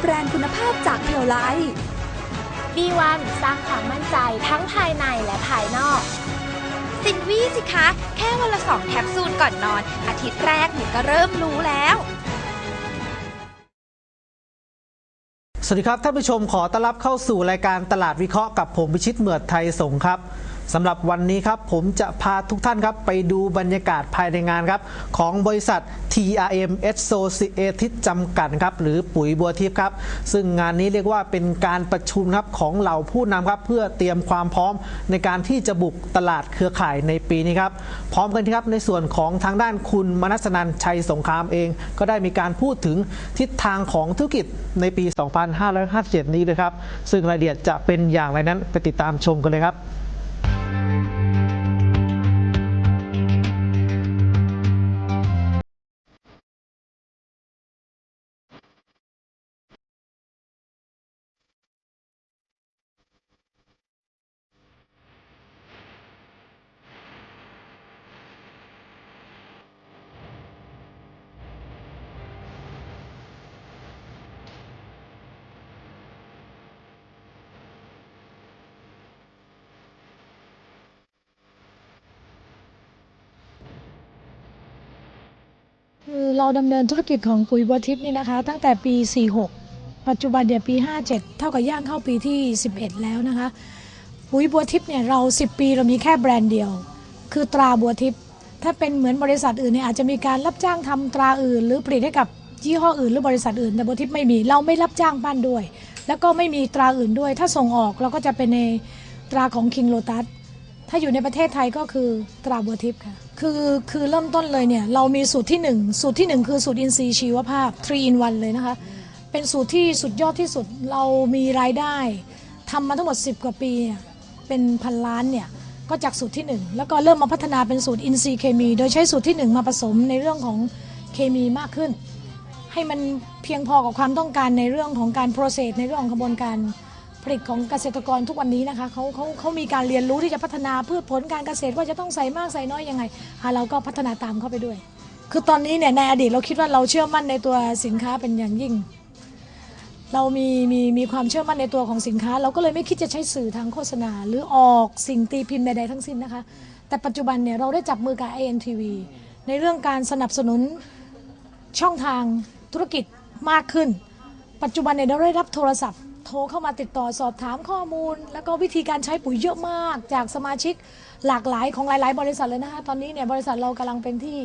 แบรนด์คุณภาพจากเพียวไล B1 สร้างความมั่นใจทั้งภายในและภายนอก สินวี่สิคะ แค่วันละสองแคปซูลก่อนนอน อาทิตย์แรกหนูก็เริ่มรู้แล้ว สวัสดีครับท่านผู้ชมขอต้อนรับเข้าสู่รายการตลาดวิเคราะห์กับผมพิชิตเหมือดไทยสงฆ์ครับ สำหรับวันนี้ครับผมจะพาทุกท่านครับไปดูบรรยากาศภายในงานครับของบริษัท TRM Associated จำกัดครับหรือปุ๋ยบัวทิพย์ครับซึ่งงานนี้เรียกว่าเป็นการประชุมครับของเหล่าผู้นำครับเพื่อเตรียมความพร้อมในการที่จะบุกตลาดเครือข่ายในปีนี้ครับพร้อมกันครับในส่วนของทางด้านคุณมนัสนันชัยสงครามเอง ก็ได้มีการพูดถึงทิศทางของธุรกิจในปี 2557 นี้เลยครับซึ่งรายละเอียดจะเป็นอย่างไรนั้นไปติดตามชมกันเลยครับ คือเราดำเนินธุรกิจของปุ๋ยบัวทิพย์นี่นะคะ ตั้งแต่ปี 46 ปัจจุบันเนี่ยปี 57 เท่ากับย่างเข้าปีที่ 11 แล้วนะคะ ปุ๋ยบัวทิพย์เนี่ยเรา 10 ปีเรามีแค่แบรนด์เดียว คือตราบัวทิพย์ถ้าเป็นเหมือนบริษัทอื่นเนี่ยอาจจะมีการรับจ้างทำตราอื่น หรือผลิตให้กับยี่ห้ออื่นหรือบริษัทอื่น แต่บัวทิพย์ไม่มีเราไม่รับจ้างบ้านด้วย แล้วก็ไม่มีตราอื่นด้วย ถ้าส่งออกเราก็จะเป็นในตราของ King Lotus ถ้าอยู่ในประเทศไทยก็คือตราบัวทิพย์ค่ะ คือคือเริ่มต้นเลยเนี่ยเรามีสูตรที่ 1 สูตรที่ 1 คือสูตรอินทรีย์ชีวภาพ3 in 1เลยนะคะ เป็นสูตรที่สุดยอดที่สุดเรามีรายได้ทำมาทั้งหมด 10 กว่าปีเนี่ยเป็นพันล้านเนี่ยก็จากสูตรที่ 1 แล้วก็เริ่มมาพัฒนาเป็นสูตรอินทรีย์เคมี โดยใช้สูตรที่ 1 มาผสมในเรื่องของเคมีมากขึ้น ให้มันเพียงพอกับความต้องการในเรื่องของการ process ในเรื่องของกระบวนการ ผลิตของเกษตรกรทุกวันนี้นะคะเขาเขาเขามีการเรียนรู้ที่จะพัฒนาพืชผลการเกษตรว่าจะต้องใส่มากใส่น้อยยังไงอะเราก็พัฒนาตามเข้าไปด้วย คือตอนนี้เนี่ยในอดีตเราคิดว่าเราเชื่อมั่นในตัวสินค้าเป็นอย่างยิ่ง เรามีมีมีความเชื่อมั่นในตัวของสินค้า เราก็เลยไม่คิดจะใช้สื่อทางโฆษณา หรือออกสิ่งตีพิมพ์ใดๆทั้งสิ้นนะคะ แต่ปัจจุบันเนี่ยเราได้จับมือกับ INTV ในเรื่องการสนับสนุนช่องทางธุรกิจมากขึ้น ปัจจุบันเนี่ยเราได้รับโทรศัพท์ รเข้ามาติดต่อสอบถามข้อมูล แล้วก็วิธีการใช้ปุ๋ยเยอะมาก จากสมาชิกหลากหลายของหลาย ๆ บริษัทเลยนะคะตอนนี้เนี่ยบริษัทเรากำลังเป็นที่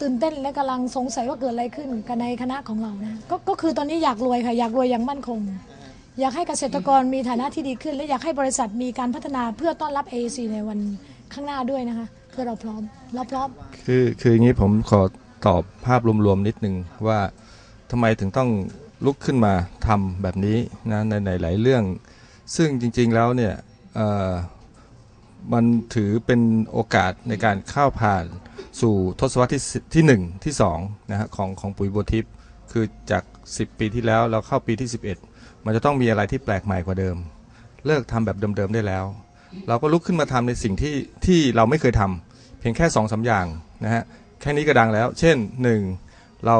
ตื่นเต้นและกำลังสงสัยว่าเกิดอะไรขึ้นกับในคณะของเรานะกก็คือตอนนี้อยากรวยค่ะอยากรวยอย่างมั่นคง อยากให้เกษตรกรมีฐานะที่ดีขึ้น และอยากให้บริษัทมีการพัฒนาเพื่อต้อนรับ AAC ในวันข้างหน้าด้วยนะคะคือเราพร้อมเราพร้อมคือคืออย่างนี้ผมขอตอบภาพรวมๆนิดนึงว่าทำไมถึงต้อง ลุกขึ้นมาทำแบบนี้นะในหลายเรื่อง ซึ่งจริงๆแล้วเนี่ยมันถือเป็นโอกาสในการเข้าผ่านสู่ทศวรรษที่ที่หนึ่งที่สองนะฮะของของปุ๋ยบัวทิพย์คือจาก 10 ปีที่แล้วเราเข้าปีที่ 11 มันจะต้องมีอะไรที่แปลกใหม่กว่าเดิม เลิกทำแบบเดิมๆได้แล้ว เราก็ลุกขึ้นมาทำในสิ่งที่ที่เราไม่เคยทำเพียงแค่2อสาอย่างนะฮะแค่นี้ก็ดังแล้ว เช่น 1. เรา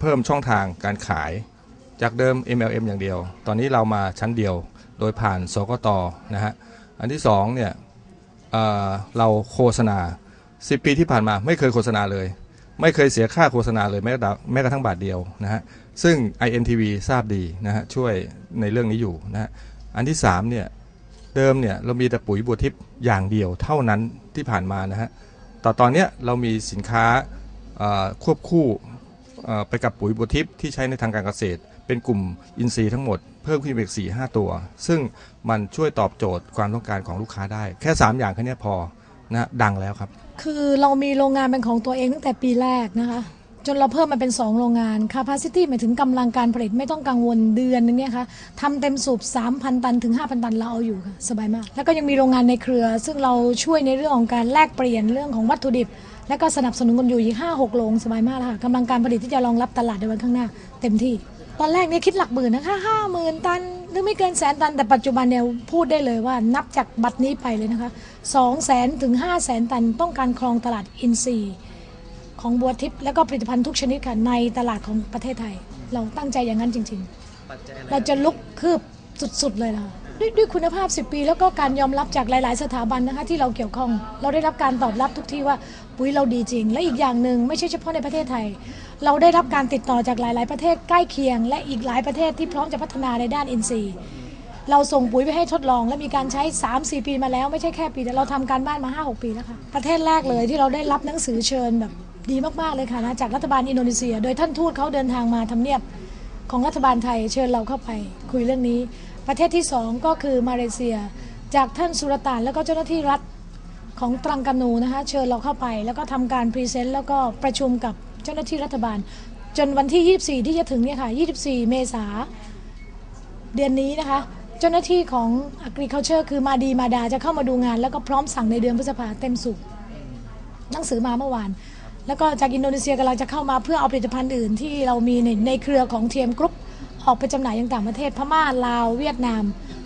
เพิ่มช่องทางการขาย จากเดิม MLM อย่างเดียว ตอนนี้เรามาชั้นเดียวโดยผ่านสกตนะฮะ อันที่2เนี่ยเเราโฆษณา 10 ปีที่ผ่านมาไม่เคยโฆษณาเลย ไม่เคยเสียค่าโฆษณาเลยแม้แต่แม้กระทั่งบาทเดียวนะฮะ ซึ่ง INTV ทราบดีนะฮะช่วยในเรื่องนี้อยู่นะฮะ อันที่3เนี่ยเดิมเนี่ยเรามีแต่ปุ๋ยบัวทิพย์อย่างเดียวเท่านั้นที่ผ่านมานะฮะต่อตอนเนี้ยเรามีสินค้าควบคู่ไปกับปุ๋ยบัวทิพย์ที่ใช้ในทางการเกษตร เป็นกลุ่มอินทรีย์ทั้งหมดเพิ่มขึ้นอีกสี่ห้าตัว ซึ่งมันช่วยตอบโจทย์ความต้องการของลูกค้าได้ แค่ 3 อย่างแค่นี้พอนะดังแล้วครับ คือเรามีโรงงานเป็นของตัวเองตั้งแต่ปีแรกนะคะ จนเราเพิ่มมาเป็น 2 โรงงาน capacity หมายถึงกำลังการผลิตไม่ต้องกังวลเดือนนึงเนี่ยค่ะทำเต็มสูบ 3,000 ตันถึง 5,000 ตันเราเอาอยู่ค่ะสบายมาก แล้วก็ยังมีโรงงานในเครือ ซึ่งเราช่วยในเรื่องของการแลกเปลี่ยนเรื่องของวัตถุดิบ และก็สนับสนุนกันอยู่อีก5-6โรงสบายมากแล้วค่ะกำลังการผลิตที่จะรองรับตลาดในวันข้างหน้า เต็มที่ ตอนแรกเนี่ยคิดหลักหมื่นนะคะห้าหมื่นตันหรือไม่เกินแสนตัน แต่ปัจจุบันเนี่ยพูดได้เลยว่านับจากบัตรนี้ไปเลยนะคะสองแสนถึงห้าแสนตัน ต้องการครองตลาดอินทรีย์ของบัวทิพย์และก็ผลิตภัณฑ์ทุกชนิดค่ะในตลาดของประเทศไทย เราตั้งใจอย่างนั้นจริง ๆ เราจะลุกคืบสุดๆเลยล่ะด้วยด้วยคุณภาพ 10 ปี แล้วก็การยอมรับจากหลาย ๆ สถาบันนะคะที่เราเกี่ยวข้อง เราได้รับการตอบรับทุกที่ว่าปุ๋ยเราดีจริง และอีกอย่างหนึ่งไม่ใช่เฉพาะในประเทศไทย เราได้รับการติดต่อจากหลาย ๆ ประเทศใกล้เคียง และอีกหลายประเทศที่พร้อมจะพัฒนาในด้านอินทรีย์ เราส่งปุ๋ยไปให้ทดลอง และมีการใช้ 3-4 ปีมาแล้วไม่ใช่แค่ปีแต่เราทำการบ้านมา 5-6 ปีแล้วค่ะประเทศแรกเลยที่เราได้รับหนังสือเชิญแบบดีมากๆเลยค่ะนะจากรัฐบาลอินโดนีเซีย โดยท่านทูตเขาเดินทางมาทำเนียบของรัฐบาลไทยเชิญเราเข้าไป คุยเรื่องนี้ ประเทศที่สองก็คือมาเลเซีย จากท่านสุรต่านแล้วก็เจ้าหน้าที่รัฐของตรังกานูนะคะเชิญเราเข้าไป แล้วก็ทำการพรีเซนต์แล้วก็ประชุมกับ เจ้าหน้าที่รัฐบาล จนวันที่ 24 ที่จะถึงเนี่ยค่ะ 24 เมษาเดือนนี้นะคะ เจ้าหน้าที่ของ agriculture คือมาดีมาดาจะเข้ามาดูงาน แล้วก็พร้อมสั่งในเดือนพฤษภาเต็มสุกหนังสือมาเมื่อวาน แล้วก็จากอินโดนีเซียกำลังจะเข้ามาเพื่อเอาผลิตภัณฑ์อื่นที่เรามีในในเครือของเทียมกรุ๊ปออกไปจำหน่ายยังต่างประเทศพม่าลาวเวียดนาม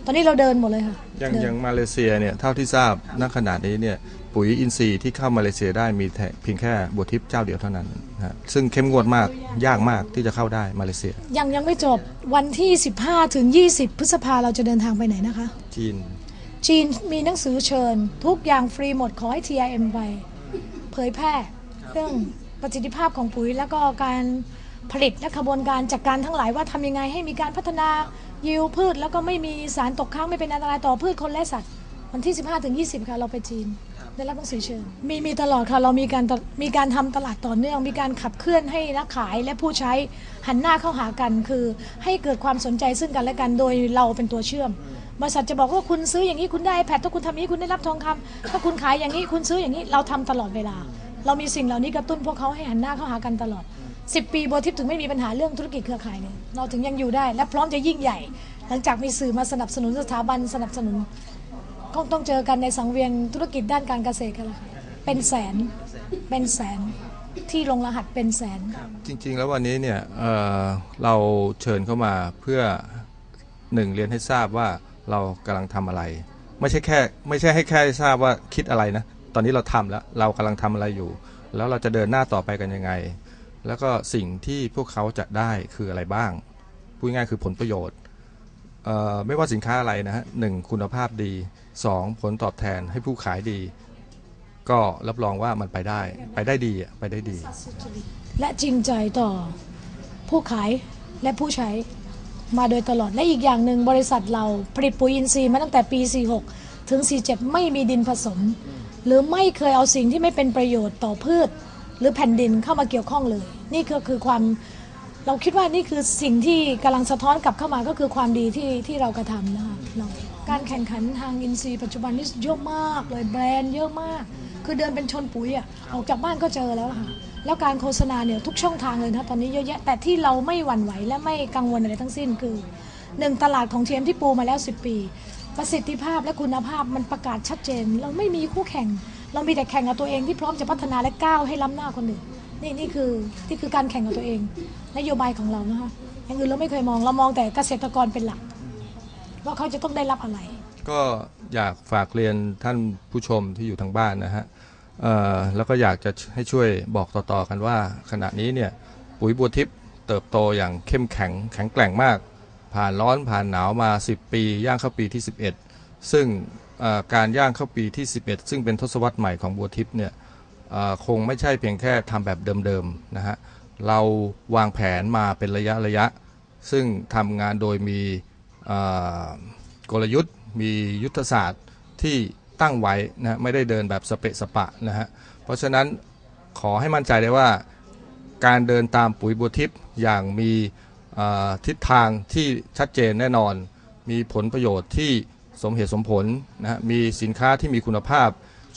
ตอนนี้เราเดินหมดเลยค่ะอย่างเดิน อย่างมาเลเซียเนี่ยเท่าที่ทราบณขณะนี้เนี่ยปุ๋ยอินทรีย์ที่เข้ามาเลเซียได้มีแต่เพียงแค่บัวทิพย์เจ้าเดียวเท่านั้นนะฮะซึ่งเข้มงวดมากยากมากที่จะเข้าได้มาเลเซีย ยังยังไม่จบวันที่ 15 ถึง 20 พฤษภาเราจะเดินทางไปไหนนะคะ จีน จีนมีหนังสือเชิญ ทุกอย่างฟรีหมดขอให้ TIM ไปเผยแพร่เรื่องประสิทธิภาพของปุ๋ยแล้วก็การผลิตและขบวนการจัดการทั้งหลายว่าทำยังไงให้มีการพัฒนา ยิวพืชแล้วก็ไม่มีสารตกค้างไม่เป็นอันตรายต่อพืชคนและสัตว์ วันที่ 15ถึง20 ค่ะเราไปจีน ได้รับหนังสือเชิญ มีมีตลอดค่ะเรามีการตมีการทำตลาดต่อเนื่อง มีการขับเคลื่อนให้นักขายและผู้ใช้หันหน้าเข้าหากัน คือให้เกิดความสนใจซึ่งกันและกันโดยเราเป็นตัวเชื่อมบริษัทจะบอกว่าคุณซื้ออย่างนี้คุณได้แพดถ้าคุณทำอย่างนี้คุณได้รับทองคำถ้าคุณขายอย่างนี้คุณซื้ออย่างนี้เราทำตลอดเวลา เรามีสิ่งเหล่านี้กระตุ้นพวกเขาให้หันหน้าเข้าหากันตลอด 10 ปีโบทิปถึงไม่มีปัญหาเรื่องธุรกิจเครือข่ายเลยเราถึงยังอยู่ได้ และพร้อมจะยิ่งใหญ่ หลังจากมีสื่อมาสนับสนุนสถาบันสนับสนุนก็ต้องเจอกันในสังเวียนธุรกิจด้านการเกษตรกันละเป็นแสนเป็นแสนที่ลงรหัสเป็นแสน จริง ๆ แล้ววันนี้เนี่ยเเราเชิญเข้ามาเพื่อหนึ่งเรียนให้ทราบว่าเรากำลังทำอะไร ไม่ใช่แค่ไม่ใช่ให้แค่ทราบว่าคิดอะไรนะ ตอนนี้เราทำแล้วเรากำลังทำอะไรอยู่ แล้วเราจะเดินหน้าต่อไปกันยังไง แล้วก็สิ่งที่พวกเขาจะได้คืออะไรบ้าง พูดง่ายคือผลประโยชน์ ไม่ว่าสินค้าอะไรนะฮะหนึ่งคุณภาพดีสองผลตอบแทนให้ผู้ขายดี ก็รับรองว่ามันไปได้ ไปได้ดีไปได้ดี และจริงใจต่อผู้ขายและผู้ใช้มาโดยตลอดและอีกอย่างหนึ่งบริษัทเราผลิตปุ๋ยอินทรีย์มาตั้งแต่ปี 46 ถึง 47 ไม่มีดินผสม หรือไม่เคยเอาสิ่งที่ไม่เป็นประโยชน์ต่อพืช หรือแผ่นดินเข้ามาเกี่ยวข้องเลย นี่ก็คือความเราคิดว่านี่คือสิ่งที่กำลังสะท้อนกลับเข้ามาก็คือความดีที่ที่เรากระทำนะคะเราการแข่งขันทางอินทรีย์ปัจจุบันนี้เยอะมากเลยแบรนด์เยอะมาก คือเดินเป็นชนปุ๋ยอะออกจากบ้านก็เจอแล้วค่ะแล้วการโฆษณาเนี่ยทุกช่องทางเลยนะตอนนี้เยอะแยะแต่ที่เราไม่หวั่นไหวและไม่กังวลอะไรทั้งสิ้นคือหนึ่งตลาดของเทียมที่ปูมาแล้ว 10 ปี ประสิทธิภาพและคุณภาพมันประกาศชัดเจน เราไม่มีคู่แข่ง เรามีแต่แข่งกับตัวเองที่พร้อมจะพัฒนาและก้าวให้ล้ำหน้าคนอื่นนี่นี่คือนี่คือการแข่งกับตัวเอง นโยบายของเรานะคะอย่างอื่นเราไม่เคยมองเรามองแต่เกษตรกรเป็นหลัก ว่าเขาจะต้องได้รับอะไร ก็อยากฝากเรียนท่านผู้ชมที่อยู่ทางบ้านนะฮะเอ่อแล้วก็อยากจะให้ช่วยบอกต่อๆกันว่า ขณะนี้เนี่ยปุ๋ยบัวทิพย์เติบโตอย่างเข้มแข็งแข็งแกร่งมาก ผ่านร้อนผ่านหนาวมา 10 ปี ย่างเข้าปีที่ 11 ซึ่งการย่างเข้าปีที่ 11 ซึ่งเป็นทศวรรษใหม่ของบัวทิพย์เนี่ยคงไม่ใช่เพียงแค่ทำแบบเดิมๆนะฮะเราวางแผนมาเป็นระยะระยะ ซึ่งทำงานโดยมีกลยุทธ์ มียุทธศาสตร์ที่ตั้งไว้นะไม่ได้เดินแบบสเปะสปะนะฮะเพราะฉะนั้นขอให้มั่นใจได้ว่าการเดินตามปุ๋ยบัวทิพย์อย่างมีทิศทางที่ชัดเจนแน่นอน มีผลประโยชน์ที่ สมเหตุสมผลนะฮะมีสินค้าที่มีคุณภาพ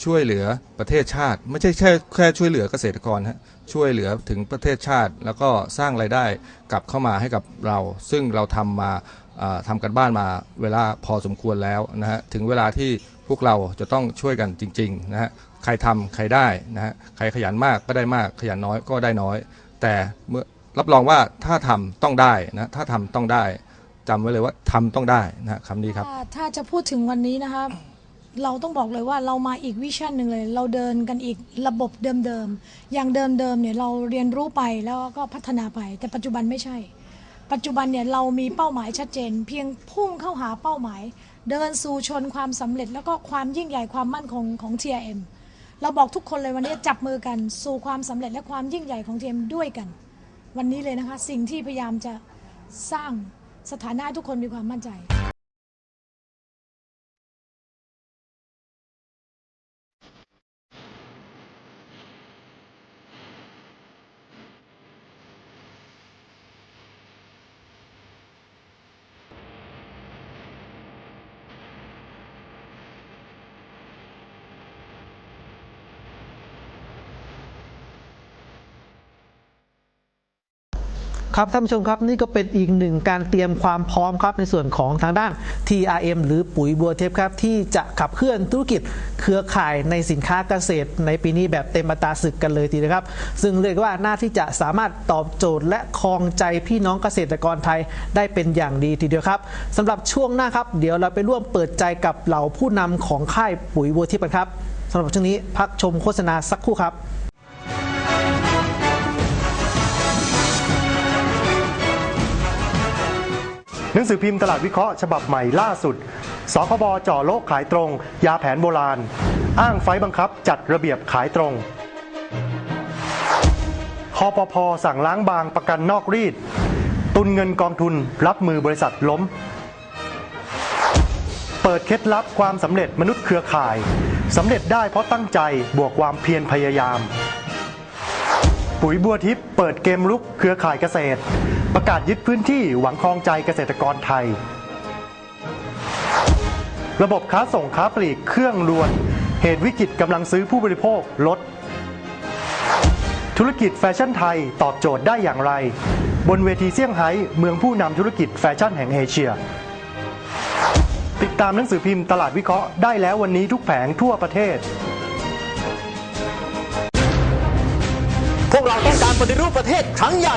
ช่วยเหลือประเทศชาติ ไม่ใช่แค่แค่ช่วยเหลือเกษตรกรฮะช่วยเหลือถึงประเทศชาติ แล้วก็สร้างรายได้กลับเข้ามาให้กับเรา ซึ่งเราทำมาอ่าทำกันบ้านมาเวลาพอสมควรแล้วนะฮะถึงเวลาที่พวกเราจะต้องช่วยกันจริงๆนะฮะใครทำใครได้นะฮะใครขยันมากก็ได้มากขยันน้อยก็ได้น้อย แต่เมื่อรับรองว่าถ้าทำต้องได้นะถ้าทำต้องได้ จำไว้เลยว่าทำต้องได้นะคำนี้ครับ ถ้าถ้าจะพูดถึงวันนี้นะคะเราต้องบอกเลยว่าเรามาอีกวิชั่นหนึ่งเลย เราเดินกันอีกระบบเดิมๆอย่างเดิมๆเนี่ยเราเรียนรู้ไปแล้วก็พัฒนาไป แต่ปัจจุบันไม่ใช่ ปัจจุบันเนี่ยเรามีเป้าหมายชัดเจน เพียงพุ่งเข้าหาเป้าหมาย เดินสู่ชนความสำเร็จ แล้วก็ความยิ่งใหญ่ความมั่นคงของ TRM เราบอกทุกคนเลยวันนี้จับมือกันสู่ความสำเร็จและความยิ่งใหญ่ของ TRM ด้วยกัน วันนี้เลยนะคะสิ่งที่พยายามจะสร้าง สถานะทุกคนมีความมั่นใจ ครับท่านผู้ชมครับนี่ก็เป็นอีกหนึ่งการเตรียมความพร้อมครับในส่วนของทางด้าน TRM หรือปุ๋ยบัวเทปครับที่จะขับเคลื่อนธุรกิจเครือข่ายในสินค้าเกษตร ในปีนี้แบบเต็มอัตราศึกกันเลยทีเดียวครับ ซึ่งเรียกว่าหน่าที่จะสามารถตอบโจทย์และครองใจพี่น้องเกษตรกรไทยได้เป็นอย่างดีทีเดียวครับสำหรับช่วงหน้าครับ เดี๋ยวเราไปร่วมเปิดใจกับเหล่าผู้นำของค่ายปุ๋ยบัวเทิพย์กันครับสำหรับช่วงนี้พักชมโฆษณาสักครู่ครับ หนังสือพิมพ์ตลาดวิเคราะห์ฉบับใหม่ล่าสุด สคบจ่อโลกขายตรง ยาแผนโบราณ อ้างไฟบังคับจัดระเบียบขายตรงคอปพสั่งล้างบางประกันนอกรีด ตุนเงินกองทุนรับมือบริษัทล้ม เปิดเคล็ดลับความสำเร็จมนุษย์เครือข่ายสำเร็จได้เพราะตั้งใจบวกความเพียรพยายาม ปุ๋ยบัวทิพย์เปิดเกมลุกเครือข่ายเกษตร ประกาศยึดพื้นที่หวังครองใจเกษตรกรไทย ระบบค้าส่งค้าปลีกเครื่องรวน เหตุวิกฤตกำลังซื้อผู้บริโภคลด ธุรกิจแฟชั่นไทยตอบโจทย์ได้อย่างไร บนเวทีเซี่ยงไฮ้เมืองผู้นำธุรกิจแฟชั่นแห่งเอเชีย ติดตามหนังสือพิมพ์ตลาดวิเคราะห์ได้แล้ววันนี้ทุกแผงทั่วประเทศ ปฏิรูปประเทศครั้งใหญ่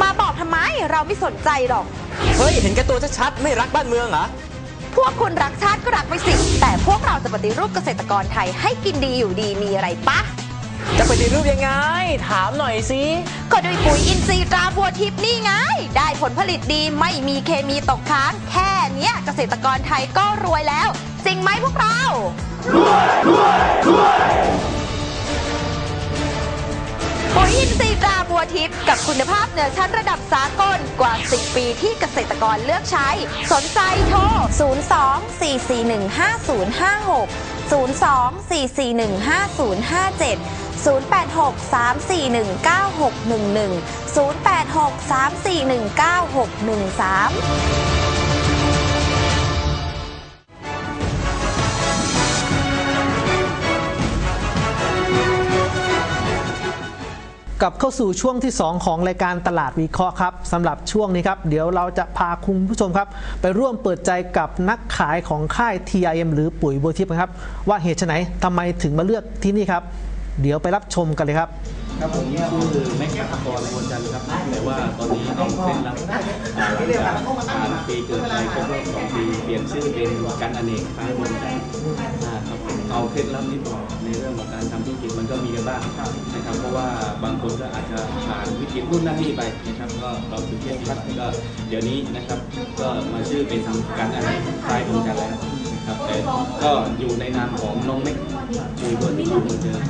มาบอกทำไมเราไม่สนใจหรอก เฮ้ย เห็นแก่ตัวชัดๆไม่รักบ้านเมืองเหรอ พวกคุณรักชาติก็รักไปสิ แต่พวกเราจะปฏิรูปเกษตรกรไทยให้กินดีอยู่ดีมีอะไรปะ จะปฏิรูปยังไง ถามหน่อยสิ ก็ด้วยปุ๋ยอินทรีย์ตราบัวทิพย์นี่ไง ได้ผลผลิตดีไม่มีเคมีตกค้าง แค่เนี้ยเกษตรกรไทยก็รวยแล้ว จริงไหมพวกเรา ปุ๋ยอินทรีย์ตราบัวทิพย์กับคุณภาพเหนือชั้นระดับสากลกว่า 10 ปีที่เกษตรกรเลือกใช้ สนใจโทร 02-441-5056 02-441-5057 0863419611 0863419613 กลับเข้าสู่ช่วงที่ 2 ของรายการตลาดวิเคราะห์ครับสำหรับช่วงนี้ครับ เดี๋ยวเราจะพาคุณผู้ชมครับ ไปร่วมเปิดใจกับนักขายของค่าย TIM หรือปุ๋ยบัวทิพย์นะครับ ว่าเหตุไฉนทำไมถึงมาเลือกที่นี่ครับ เดี๋ยวไปรับชมกันเลยครับ ครับผมชื่คือแม็กซ์พักรบัวจันทร์ครับแต่ว่าตอนนี้ต้องเส้นรับหลังจากผ่านปีเกิดไปครบรอบสองปีเปลี่ยนชื่อเป็นกันอเนกค้าบัวจันทร์อ่าครับผม เอาเคล็ดลับนิดหน่อยในเรื่องของการทำธุรกิจมันก็มีกันบ้างนะครับ เพราะว่าบางคนก็อาจจะผ่านวิกฤตรุ่นนั่นนี่ไปนะครับ ก็เราถือเทียบพัดก็เดี๋ยวนี้นะครับ ก็มาชื่อเป็นกันอเนกคลายบัวจันทร์แล้วนะครับแต่ก็อยู่ในนามของน้องเม็กคุยบัวที่อยู่เหมือเดิม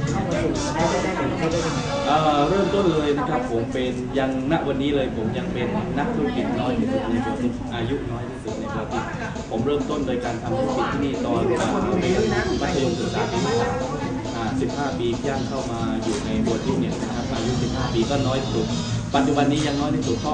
เอ่อเริ่มต้นเลยนะครับผมเป็นยังณวันนี้เลยผมยังเป็นนักธุรกิจน้อยที่สุดในประเทศอายุน้อยที่สุด ในประเทศผมเริ่มต้นโดยการทำธุรกิจที่นี่ตอนเรียนมัธยมศึกษาปีที่สาม15 ปีย่างเข้ามาอยู่ในบัวที่เนี่ยนะครับอายุ 15 ปีก็น้อยสุด ปัจจุบันนี้ยังน้อยที่สุด